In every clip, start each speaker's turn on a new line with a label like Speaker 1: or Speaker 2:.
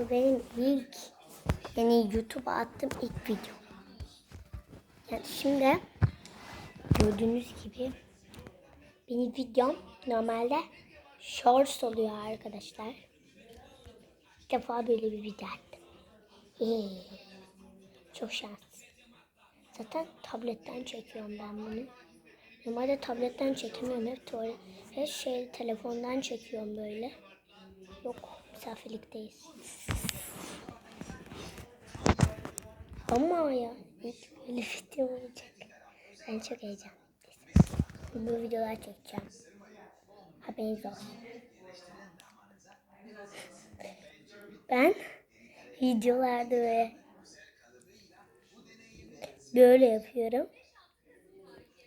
Speaker 1: Bu benim ilk yani YouTube'a attığım ilk video. Yani şimdi gördüğünüz gibi benim videom normalde shorts oluyor arkadaşlar. İlk defa böyle bir video attım. Ee, çok şanslıyım. Zaten tabletten çekiyorum ben bunu. Normalde tabletten çekemiyorum. Hep tuvalet, her şey telefondan çekiyorum böyle. Yok misafirlikteyiz. Ama ya ilk böyle video olacak. Ben çok heyecanlıyım. Bu videolar çekeceğim. Haberiniz olsun. Ben videolarda böyle böyle yapıyorum.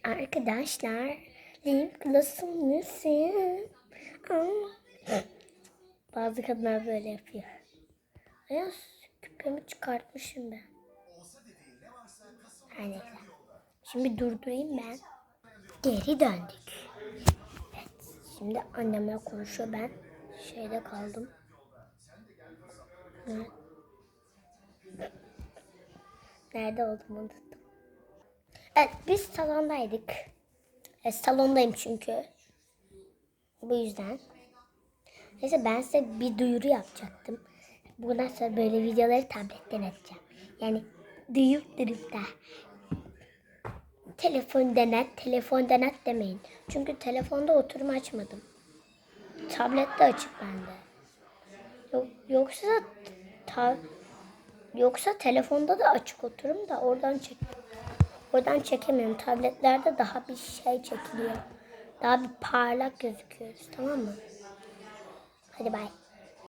Speaker 1: Arkadaşlar, lip gloss'um nasıl? Aa. Bazı kadınlar böyle yapıyor. Ayaz küpemi çıkartmışım ben. Her neyse. Şimdi durdurayım ben. Geri döndük. Evet. Şimdi annemle konuşuyor ben. Şeyde kaldım. Evet. Nerede olduğumu unuttum. Evet biz salondaydık. E, salondayım çünkü. Bu yüzden. Neyse ben size bir duyuru yapacaktım. Bundan sonra böyle videoları tabletten açacağım. Yani duyup durup da telefondan at, telefondan at demeyin. Çünkü telefonda oturum açmadım. Tablette açık bende. Yok, yoksa ta, yoksa telefonda da açık oturum da oradan çek. Oradan çekemiyorum. Tabletlerde daha bir şey çekiliyor. Daha bir parlak gözüküyoruz. Tamam mı? 快点拜。